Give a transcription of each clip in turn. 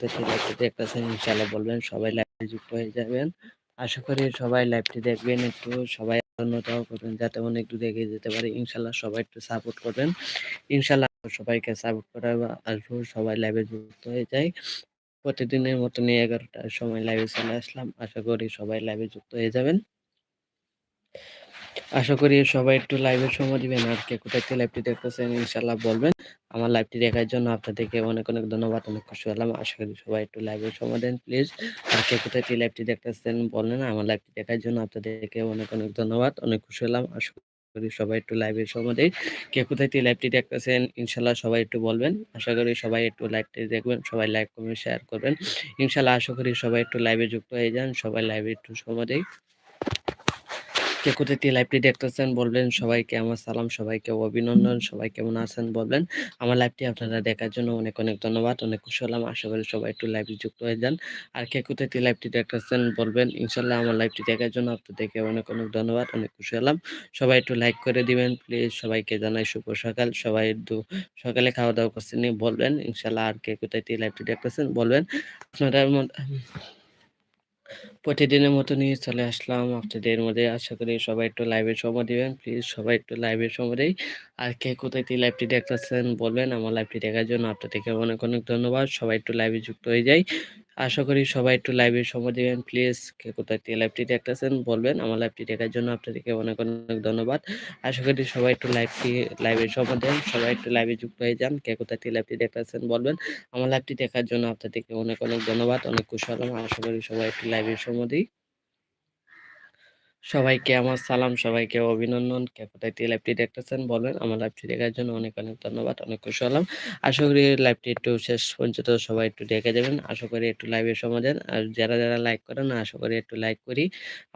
লাইভটি দেখতেছেন, ইনশাআল্লাহ বলবেন সবাই লাইভে যুক্ত হয়ে যাবেন। আশা করি সবাই লাইভটি দেখবেন, একটু সবাই অন্যটাও করবেন, যাতে অনেক দূরে এগিয়ে যেতে পারে। ইনশাল্লাহ সবাই একটু সাপোর্ট করবেন। ইনশাল্লাহ সবাইকে সাপোর্ট করা আসব, সবাই লাইভে যুক্ত হয়ে যায় প্রতিদিনের মতন এগারোটার সময় লাইভে চলে আসলাম। আশা করি সবাই লাইভে যুক্ত হয়ে যাবেন। আশা করি সবাই একটু লাইভের সময় দিবেন। আর কে কোথায় লাইভটি দেখতেছেন ইনশাল্লাহ বলবেন। আমার লাইভটি দেখার জন্য আপনাদেরকে অনেক অনেক ধন্যবাদ, অনেক খুশি হলাম। আশা করি সবাই একটু লাইভের সময় দেন প্লিজ কে কোথায় থেকে লাইভটি দেখতেছেন বললেন আমার লাইভটি দেখার জন্য আপনাদেরকে অনেক অনেক ধন্যবাদ, অনেক খুশি হলাম। আশা করি সবাই একটু লাইভের সময় দেয় কে কোথায় থেকে লাইভটি দেখতেছেন ইনশাল্লাহ সবাই একটু বলবেন। আশা করি সবাই একটু লাইভটি দেখবেন, সবাই লাইভ কমেন্ট শেয়ার করবেন। ইনশাল্লাহ আশা করি সবাই একটু লাইভে যুক্ত হয়ে যান, সবাই লাইভে একটু সময় দেয় কে কোথায় থেকে লাইভটি দেখতেছেন বলবেন? সবাইকে আমার সালাম, সবাইকে অভিনন্দন। সবাই কেমন আছেন বলবেন? আমার লাইভটি আপনারা দেখার জন্য অনেক অনেক ধন্যবাদ। অনেক খুশি হলাম। আশা করি সবাই একটু লাইভে যুক্ত হয়ে যান। আর কে কোথায় থেকে লাইভটি দেখতেছেন বলবেন? ইনশাল্লাহ আমার লাইভটি দেখার জন্য আপনাদেরকে অনেক অনেক ধন্যবাদ। অনেক খুশি হলাম। সবাই একটু লাইক করে দিবেন প্লিজ সবাইকে জানাই শুভ সকাল। সবাই একটু সকালে খাওয়া দাওয়া করছেন বলবেন? ইনশাল্লাহ আর কে কোথায় থেকে লাইভটি দেখতেছেন বলবেন? আপনারা প্রতিদিনের মতো নিয়ে চলে আসলাম। আপনাদের মধ্যে আশা করি সবাই একটু লাইভে সময় দিবেন। প্লিজ সবাই একটু লাইভে সময় দেয় আর কে কোথায় থেকে লাইভটি দেখতেছেন বলবেন। আমার লাইভটি দেখার জন্য আপনাদেরকে অনেক অনেক ধন্যবাদ। সবাই একটু লাইভে যুক্ত হয়ে যায় আশা করি সবাই একটু লাইভে সময় দিবেন। প্লিজ কে কোথায় থেকে লাইভটি দেখতেছেন বলবেন। আমার লাইভটি দেখার জন্য আপনাদেরকে অনেক অনেক ধন্যবাদ। আশা করি সবাই একটু লাইভটি লাইভে সময় দেন। সবাই একটু লাইভে যুক্ত হয়ে যান। কে কোথায় থেকে লাইভটি দেখতেছেন বলবেন। আমার লাইভটি দেখার জন্য আপনাদেরকে অনেক অনেক ধন্যবাদ। অনেক হলাম আশা করি সবাই একটু লাইভে দিই। সবাইকে আমার সালাম, সবাইকে অভিনন্দন। কে কোথায় থেকে লাইভটি দেখতেছেন বলবেন আমার লাইভটি দেখার জন্য অনেক অনেক ধন্যবাদ, অনেক খুশি হলাম। আশা করি লাইভটি একটু শেষ পর্যন্ত সবাই একটু দেখে দেবেন আশা করি একটু লাইভের সময় দেন। আর যারা যারা লাইক করেন আশা করি একটু লাইক করি।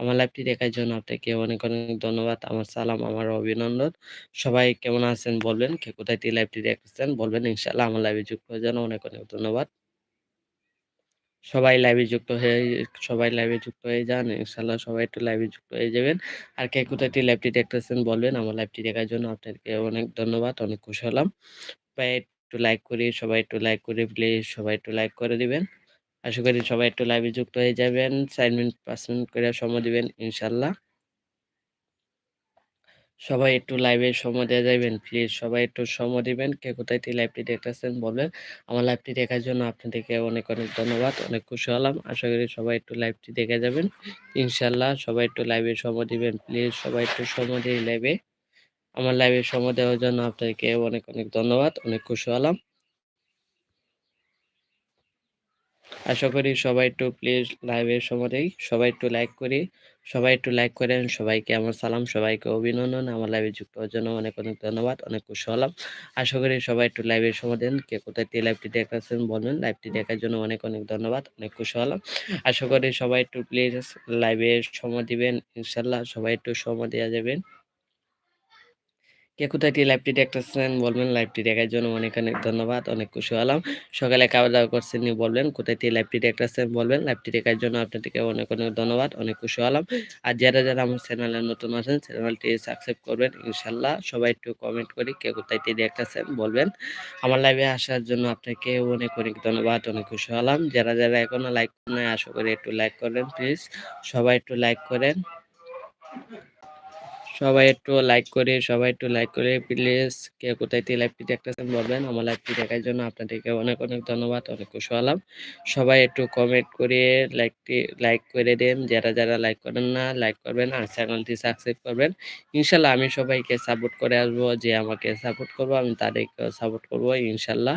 আমার লাইভটি দেখার জন্য আপনাকে অনেক অনেক ধন্যবাদ। আমার সালাম, আমার অভিনন্দন। সবাই কেমন আছেন বলবেন? কে কোথায় থেকে লাইভটি দেখতেছেন বলবেন। ইনশাল্লাহ আমার লাইভে যুক্ত হয়ে যান অনেক অনেক ধন্যবাদ। সবাই লাইভে যুক্ত হয়ে, সবাই লাইভে যুক্ত হয়ে যান। ইনশাল্লাহ সবাই একটু লাইভে যুক্ত হয়ে যাবেন। আর কে কোথায় লাইভটি দেখতেছেন বলবেন, আমার লাইভটি দেখার জন্য আপনাদেরকে অনেক ধন্যবাদ, অনেক খুশি হলাম। একটু লাইক করি, সবাই একটু লাইক করে প্লিজ সবাই একটু লাইক করে দিবেন। আশা করি সবাই একটু লাইভে যুক্ত হয়ে যাবেন। চার মিনিট, পাঁচ মিনিট করে সময় দিবেন, ইনশাল্লাহ। সবাই একটু লাইভে সময় দেওয়া যাবেন প্লিজ সবাই একটু সময় দিবেন। কে কোথায় থেকে লাইভটি দেখতেছেন বলবেন। আমার লাইভটি দেখার জন্য আপনাদেরকে অনেক অনেক ধন্যবাদ, অনেক খুশি হলাম। আশা করি সবাই একটু লাইভটি দেখে যাবেন। ইনশাল্লাহ সবাই একটু লাইভে সময় দিবেন প্লিজ সবাই একটু সময় দিয়ে লাইভে আমার লাইভে সময় দেওয়ার জন্য আপনাদেরকে অনেক অনেক ধন্যবাদ, অনেক খুশি হলাম। আশা করি সবাই একটু প্লিজ লাইভের সময় সবাই একটু লাইক করি। সবাই একটু লাইক করেন, সবাইকে আমার সালাম, সবাইকে অভিনন্দন। আমার লাইভে যুক্ত হওয়ার জন্য অনেক অনেক ধন্যবাদ, অনেক খুশি হলাম। আশা করি সবাই একটু লাইভের সময় দেন। কে কোথায় তে লাইভটি দেখাচ্ছেন বলবেন লাইভটি দেখার জন্য অনেক অনেক ধন্যবাদ, অনেক খুশি হলাম। আশা করি সবাই একটু প্লিজ লাইভে সময় দিবেন ইনশাল্লাহ সবাই একটু সময় দেওয়া যাবেন কে কোথায় দিয়ে লাইভটি দেখতেছেন বলবেন লাইভটি দেখার জন্য অনেক অনেক ধন্যবাদ, অনেক খুশি হলাম। সকালে খাওয়া দাওয়া করছেন বলবেন, কোথায় দিয়ে লাইভটি দেখতেছেন বলবেন লাইভটি দেখার জন্য আপনাদেরকে অনেক অনেক ধন্যবাদ, অনেক খুশি হলাম। আর যারা যারা আমার চ্যানেলে নতুন আছেন চ্যানেলটি সাবস্ক্রাইব করবেন ইনশাল্লাহ সবাই একটু কমেন্ট করি, কে কোথায় দিয়ে দেখতেছেন বলবেন। আমার লাইভে আসার জন্য আপনাকে অনেক অনেক ধন্যবাদ, অনেক খুশি হলাম। যারা যারা এখনও লাইক করেন আশা করি একটু লাইক করবেন প্লিজ সবাই একটু লাইক করেন। সবাই একটু লাইক করে, সবাই একটু লাইক করে প্লিজ কে কোথায় থেকে লাইভটি দেখতেছেন বলবেন। আমার লাইভটি দেখার জন্য আপনাদেরকে অনেক অনেক ধন্যবাদ, অনেক খুশি হলাম। সবাই একটু কমেন্ট করে লাইকটি লাইক করে দেন। যারা যারা লাইক করেন না লাইক করবেন আর চ্যানেলটি সাবস্ক্রাইব করবেন। ইনশাল্লাহ আমি সবাইকে সাপোর্ট করে আসব, যে আমাকে সাপোর্ট করব, আমি তাদেরকে সাপোর্ট করব, ইনশাল্লাহ।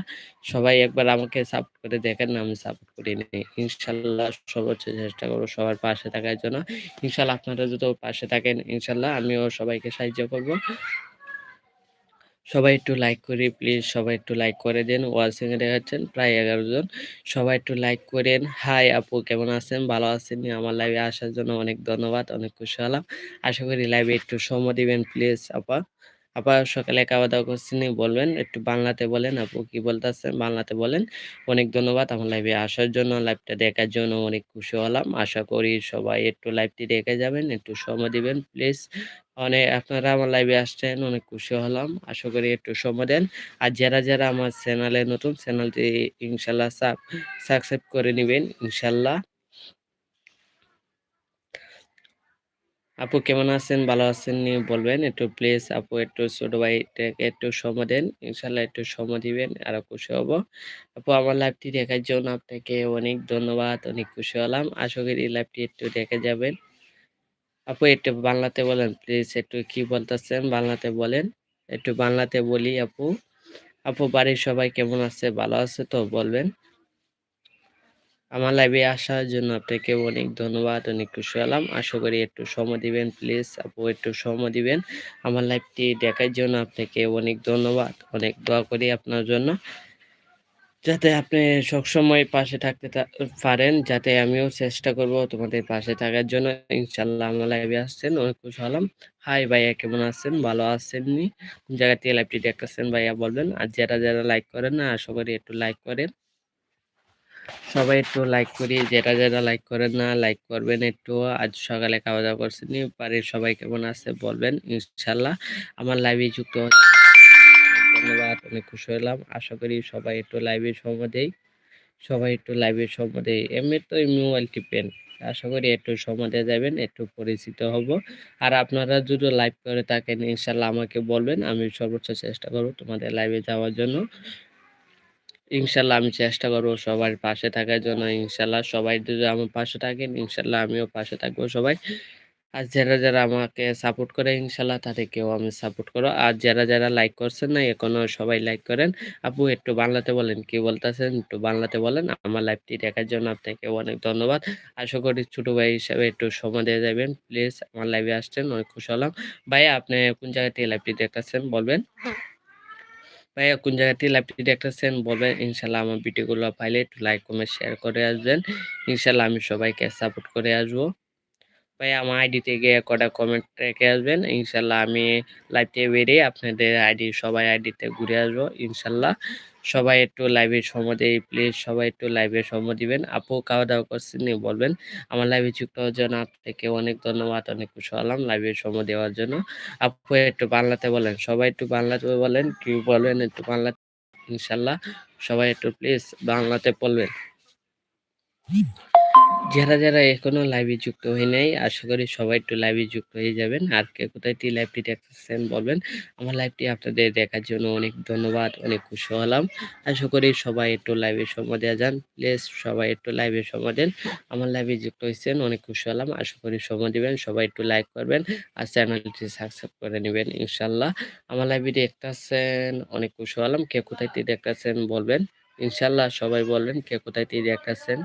সবাই একবার আমাকে সাপোর্ট করে দেখেন, আমি সাপোর্ট করি নিই ইনশাল্লাহ সর্বোচ্চ চেষ্টা করব সবার পাশে থাকার জন্য। ইনশাল্লাহ আপনারা যদি পাশে থাকেন, ইনশাল্লাহ আমিও সবাইকে সাহায্য করব। সবাই একটু লাইক করি প্লিজ সবাই একটু লাইক করে দেন। ওয়াচিং এ দেখাচ্ছেন, প্রায় এগারো জন। সবাই একটু লাইক করেন। হাই আপু, কেমন আছেন? ভালো আছেন? আমার লাইভে আসার জন্য অনেক ধন্যবাদ, অনেক খুশি হলাম। আশা করি লাইভে একটু সময় দিবেন প্লিজ আপা। আপা, সকালে খাওয়া দাওয়া করছেন বলবেন। একটু বাংলাতে বলেন আপু, কি বলতেছেন? বাংলাতে বলেন। অনেক ধন্যবাদ আমার লাইভে আসার জন্য লাইভটা দেখার জন্য অনেক খুশি হলাম। আশা করি সবাই একটু লাইভটি দেখে যাবেন, একটু সময় দিবেন প্লিজ অনেক আপনারা আমার লাইভে আসছেন, অনেক খুশি হলাম। আশা করি একটু সময় দেন। আর যারা যারা আমার চ্যানেলে নতুন চ্যানেলটি ইনশাল্লাহ সাবস্ক্রাইব করে নেবেন, ইনশাল্লাহ। আপু, কেমন আছেন? ভালো আছেন নিয়ে বলবেন। একটু প্লিজ আপু, একটু ছোট ভাইটাকে একটু সময় দেন। ইনশাল্লাহ একটু সময় দিবেন, আরও খুশি হব। আপু, আমার লাইভটি দেখার জন্য আপনাকে অনেক ধন্যবাদ, অনেক খুশি হলাম। আশা করি লাইভটি একটু দেখে যাবেন। আপু একটু বাংলাতে বলেন প্লিজ একটু কি বলতেছেন? বাংলাতে বলেন, একটু বাংলাতে বলি আপু। আপু, বাড়ির সবাই কেমন আছে? ভালো আছে তো? বলবেন। আমার লাইভে আসার জন্য আপনাকে অনেক ধন্যবাদ, অনেক খুশি হলাম। আশা করি একটু সময় দিবেন প্লিজ আপু একটু সময় দিবেন। আমার লাইভটি দেখার জন্য আপনাকে অনেক ধন্যবাদ, অনেক দোয়া করি আপনার জন্য। যাতে আপনি সবসময় পাশে থাকতে পারেন, যাতে আমিও চেষ্টা করব তোমাদের পাশে থাকার জন্য। ইনশাল্লাহ আমার লাইভে আসছেন, অনেক খুশি হলাম। হাই ভাইয়া, কেমন আছেন? ভালো আছেননি? কোন জায়গা থেকে লাইভটি দেখতেছেন ভাইয়া বলবেন? আর যারা যারা লাইক করেন না, আশা করি একটু লাইক করেন। সবাই একটু লাইক করি যেটা যেটা লাইক করেন না লাইক করবেন একটু। আজ সকালে খাওয়া দাওয়া করছেন বাড়ির সবাই কেমন আছে বলবেন ইনশাল্লাহ আমার লাইভে যুক্ত ধন্যবাদ, অনেক খুশি হলাম। আশা করি সবাই একটু লাইভে সময় দেয় সবাই একটু লাইভে সময় দেয় এমনি তো মোবাইল টিপেন। আশা করি একটু দিয়ে যাবেন, একটু পরিচিত হব। আর আপনারা যদি লাইভ করে থাকেন, ইনশাল্লাহ আমাকে বলবেন, আমি সর্বোচ্চ চেষ্টা করব তোমাদের লাইভে যাওয়ার জন্য। ইনশাল্লাহ আমি চেষ্টা করব সবার পাশে থাকার জন্য। ইনশাল্লাহ সবাই যদি আমার পাশে থাকেন, ইনশাল্লাহ আমিও পাশে থাকব সবাই। আর যারা যারা আমাকে সাপোর্ট করে, ইনশাল্লাহ তাদেরকেও আমি সাপোর্ট করো। আর যারা যারা লাইক করছেন না এখনও সবাই লাইক করেন। আপু, একটু বাংলাতে বলেন, কি বলতেছেন? একটু বাংলাতে বলেন। আমার লাইভটি দেখার জন্য আপনাকে অনেক ধন্যবাদ। আশা করি ছোটো ভাই হিসাবে একটু সময় দিয়ে যাবেন। প্লিজ আমার লাইভে আসছেন, অনেক খুশি হলাম। ভাই আপনি কোন জায়গা থেকে লাইভটি দেখাচ্ছেন বলবেন? ভাইয়া, কোন জায়গাতে লাইভটি দেখতেছেন বলবেন? ইনশাল্লাহ আমার ভিডিওগুলো পাইলে একটু লাইক কমেন্ট শেয়ার করে আসবেন। ইনশাল্লাহ আমি সবাইকে সাপোর্ট করে আসব। ভাই, আমার আইডিতে গিয়ে কটা কমেন্ট রেখে আসবেন। ইনশাল্লাহ আমি লাইভে বেরিয়ে আপনাদের আইডি সবাই আইডিতে ঘুরে আসব, ইনশাল্লাহ। সবাই একটু লাইভে সময় দেয় প্লিজ সবাই একটু লাইভে সময় দিবেন। আপু খাওয়া দাওয়া করছেন বলবেন? আমার লাইভে যুক্ত হওয়ার জন্য আপনাকে অনেক ধন্যবাদ, অনেক খুশি হলাম লাইভে সময় দেওয়ার জন্য। আপু, একটু বাংলাতে বলেন, সবাই একটু বাংলাতে বলেন, কি বলবেন একটু বাংলা? ইনশাল্লাহ সবাই একটু প্লিজ বাংলাতে বলবেন। যারা যারা এখনও লাইভে যুক্ত হয়ে নাই, আশা করি সবাই একটু লাইভে যুক্ত হয়ে যাবেন। আর কে কোথায় টি লাইভটি দেখতেছেন বলবেন। আমার লাইভটি আপনাদের দেখার জন্য অনেক ধন্যবাদ, অনেক খুশি হলাম। আশা করি সবাই একটু লাইভে সময় দেওয়া যান। প্লিজ সবাই একটু লাইভে সময় দেন। আমার লাইভে যুক্ত হয়েছেন, অনেক খুশি হলাম। আশা করি সময় দিবেন। সবাই একটু লাইক করবেন আর চ্যানেলটি সাবস্ক্রাইব করে নেবেন ইনশাল্লাহ আমার লাইভে দেখতেছেন, অনেক খুশি হলাম। কে কোথায় টি দেখতেছেন বলবেন। ইনশাল্লাহ সবাই বলবেন কে কোথায় টি দেখতেছেন।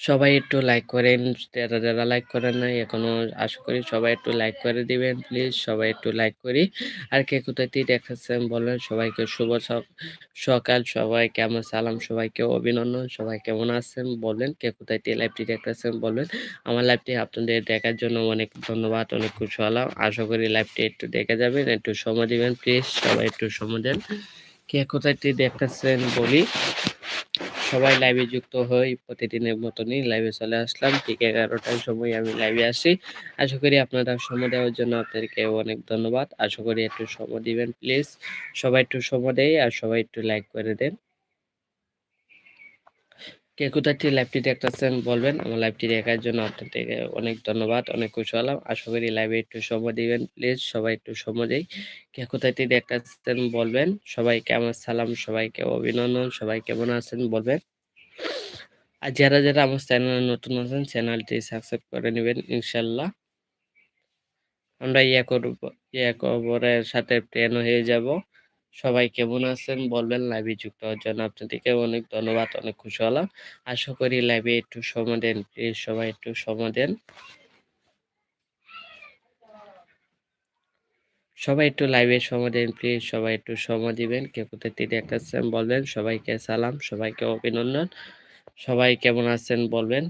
সবাই একটু লাইক করেন, যারা যারা লাইক করেন নাই, এখনও আশা করি সবাই একটু লাইক করে দিবেন প্লিজ সবাই একটু লাইক করি। আর কে কোথায় দেখাচ্ছেন বলেন, সবাইকে শুভ সকাল সবাইকে আমার সালাম, সবাইকে অভিনন্দন, সবাই কেমন আছেন বলেন, কে কোথায় লাইভটি দেখতেছেন বলবেন আমার লাইভটি আপনাদের দেখার জন্য অনেক ধন্যবাদ, অনেক খুশি হলাম। আশা করি লাইভটি একটু দেখে যাবেন, একটু সময় দিবেন প্লিজ সবাই একটু সময় দেন। কে কোথায় দেখতেছেন বলি? সবাই লাইভে যুক্ত হই, প্রতিদিনের মতনই লাইভে চলে আসলাম। ঠিক এগারোটার সময় আমি লাইভে আসি। আশা করি আপনারা সময় দেওয়ার জন্য আপনাদেরকে অনেক ধন্যবাদ। আশা করি একটু সময় দিবেন প্লিজ সবাই একটু সময় দেয় আর সবাই একটু লাইক করে দেন। কে কোথাটি লাইভটি দেখতেছেন, বলবেন। আমার লাইভটি দেখার জন্য আপনাদেরকে অনেক ধন্যবাদ, অনেক খুশি হলাম। আশা করি লাইভে একটু সময় দিবেন। প্লিজ সবাই একটু সময় দেয় কে কোথাটি দেখতেছেন, বলবেন। সবাইকে আমার সালাম, সবাইকে অভিনন্দন, সবাই কেমন আছেন, বলবেন। আর যারা যারা আমার চ্যানেলে নতুন আছেন চ্যানেলটি সাবস্ক্রাইব করে নেবেন ইনশাল্লাহ আমরা ইয়া করব ইয়া কবরের সাথে ট্রেন হয়ে যাব। সবাই কেমন আছেন? বলবেন লাইভে যুক্ত হওয়ার জন্য আপনাদেরকে অনেক ধন্যবাদ, অনেক খুশি হলাম। আশা করি লাইভে একটু সময় দেন প্লিজ সবাই একটু সময় দেন। সবাই একটু লাইভে সময় দেন প্লিজ সবাই একটু সময় দিবেন। কে কোথায় তিনি একটা বলবেন, সবাইকে সালাম, সবাইকে অভিনন্দন। সবাই কেমন আছেন বলবেন।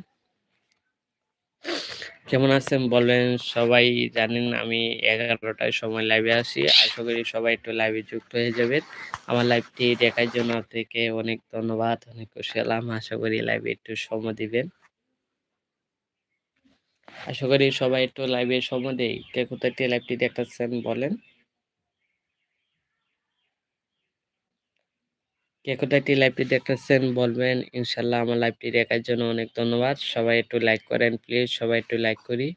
কেমন আছেন বলেন? সবাই জানেন আমি এগারোটায় সময় লাইভে আসি। আশা করি সবাই একটু লাইভে যুক্ত হয়ে যাবেন। আমার লাইভটি দেখার জন্য আপনাকে অনেক ধন্যবাদ, অনেক খুশি হলাম। আশা করি লাইভে একটু সময় দিবেন। আশা করি সবাই একটু লাইভে সময় দেই। কে কোথায় লাইভটি দেখাচ্ছেন বলেন? কে থেকে লাইভটি দেখতেছেন, বলবেন, ইনশাল্লাহ আমার লাইভটি দেখার জন্য অনেক ধন্যবাদ। সবাই একটু লাইক করেন প্লিজ সবাই একটু লাইক করি।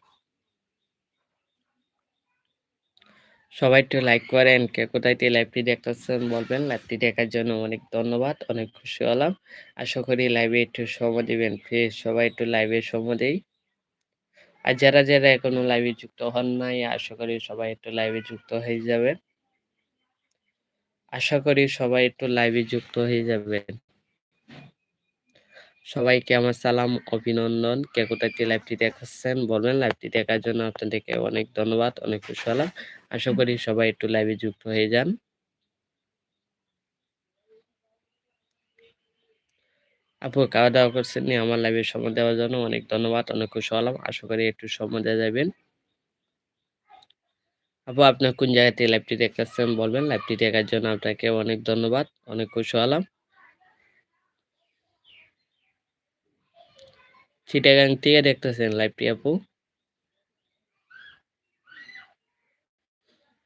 সবাই একটু লাইক করেন, কে কোথায় থেকে লাইভটি দেখতেছেন, বলবেন লাইভটি দেখার জন্য অনেক ধন্যবাদ, অনেক খুশি হলাম। আশা করি লাইভে একটু সময় দিবেন প্লিজ সবাই একটু লাইভে সময় দেই। আর যারা যারা এখনও লাইভে যুক্ত হন নাই, আশা করি সবাই একটু লাইভে যুক্ত হয়ে যাবেন। আশা করি সবাই একটু লাইভে যুক্ত হয়ে যাবেন। সবাইকে আমার সালাম, অভিনন্দন। কে কোথায় লাইভটি দেখাচ্ছেন বলবেন। লাইভটি দেখার জন্য আপনাদেরকে অনেক ধন্যবাদ, অনেক হলাম আশা করি সবাই একটু লাইভে যুক্ত হয়ে যান। আপু খাওয়া দাওয়া করছেন আমার লাইভে সময় দেওয়ার জন্য অনেক ধন্যবাদ, অনেক খুশি হলাম আশা করি একটু সময় দেওয়া যাবেন আপু আপনার কোন জায়গা থেকে লাইভটি দেখতেছেন বলবেন? লাইভটি দেখার জন্য আপনাকে অনেক ধন্যবাদ, অনেক খুশি হলাম। চিটাগাং থেকে দেখতেছেন লাইভটি আপু।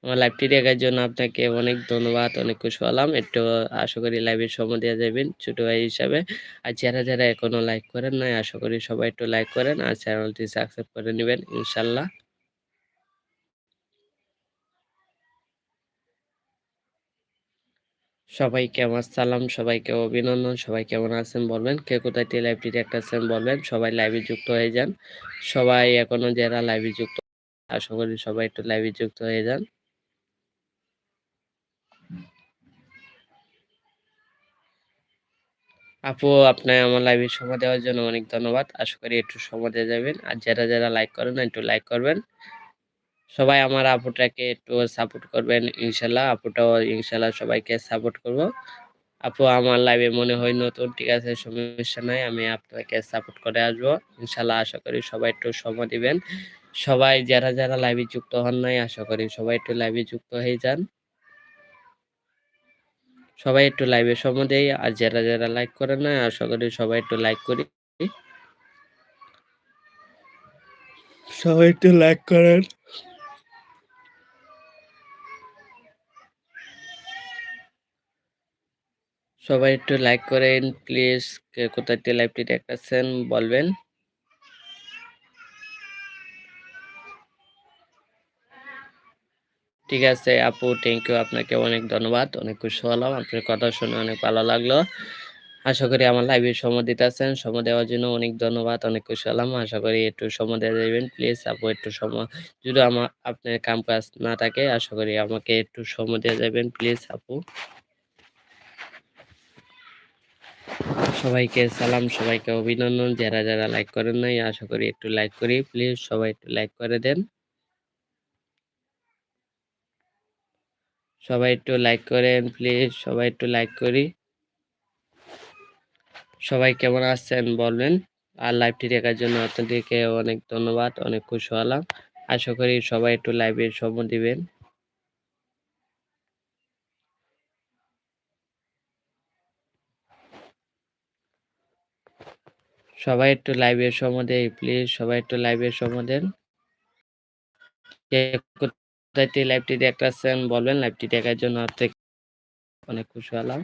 আমার লাইভটি দেখার জন্য আপনাকে অনেক ধন্যবাদ, অনেক খুশি হলাম। একটু আশা করি লাইভের সময় দেওয়া যাবেন ছোট ভাই হিসাবে। আর যারা যারা এখনও লাইক করেন নাই, আশা করি সবাই একটু লাইক করেন আর চ্যানেলটি সাবস্ক্রাইব করে নেবেন, ইনশাল্লাহ। সবাইকে আমার সালাম, সবাইকে অভিনন্দন, সবাই কেমন আছেন বলবেন? কে কোথায় তে লাইভটি দেখতেছেন বলবেন? সবাই লাইভে যুক্ত হয়ে যান। সবাই এখনও যারা লাইভে যুক্ত আশা করি সবাই একটু লাইভে যুক্ত হয়ে যান। আপু আপনার আমার লাইভে সময় দেওয়ার জন্য অনেক ধন্যবাদ। আশা করি একটু সময় দিয়ে যাবেন। আর যারা যারা লাইক করেন একটু লাইক করবেন। সবাই আমার আপুটাকে একটু সাপোর্ট করবেন, ইনশাল্লাহ আপুটাও ইনশাল্লাহ সবাইকে সাপোর্ট করব। আপু, আমার লাইভে মনে হয় নতুন, ঠিক আছে, সমস্যা নাই, আমি আপনাকে সাপোর্ট করে আসব। ইনশাল্লাহ আশা করি সবাই একটু সময় দিবেন। সবাই যারা যারা লাইভে যুক্ত হন নাই, আশা করি সবাই একটু লাইভে যুক্ত হয়ে যান। সবাই একটু লাইভে সময় দেয় আর যারা যারা লাইক করেন না আশা করি সবাই একটু লাইক করি। সবাই একটু লাইক করেন। সবাই একটু লাইক করেন প্লিজ কোথায় লাইভটি দেখাচ্ছেন বলবেন। ঠিক আছে, আপু থ্যাংক ইউ আপনাকে অনেক ধন্যবাদ, অনেক খুশি হলাম, আপনার কথা শুনে অনেক ভালো লাগল। আশা করি আমার লাইভে সময় দিতেছেন, সময় দেওয়ার জন্য অনেক ধন্যবাদ, অনেক খুশি হলাম, আশা করি একটু সময় দেওয়া যাবেন প্লিজ আপু, একটু সময়, যদি আমার, আপনার কাম কাজ না থাকে, আশা করি আমাকে একটু সময় দেওয়া যাবেন প্লিজ আপু। সবাইকে সালাম, সবাইকে অভিনন্দন। যারা যারা লাইক করেন নাই, আশা করি একটু লাইক করি। প্লিজ সবাই একটু লাইক করে দেন। সবাই একটু লাইক করেন প্লিজ সবাই একটু লাইক করি। সবাই কেমন আছেন বলবেন আর লাইভটি দেখার জন্য আপনাদেরকে অনেক ধন্যবাদ, অনেক খুশি হলাম। আশা করি সবাই একটু লাইভে সময় দিবেন। সবাই একটু লাইভের সম্বন্ধে প্লিজ সবাই একটু লাইভের সম্বন্ধে লাইভটি দেখতেছেন বলবেন লাইভটি দেখার জন্য অনেক খুশি হলাম।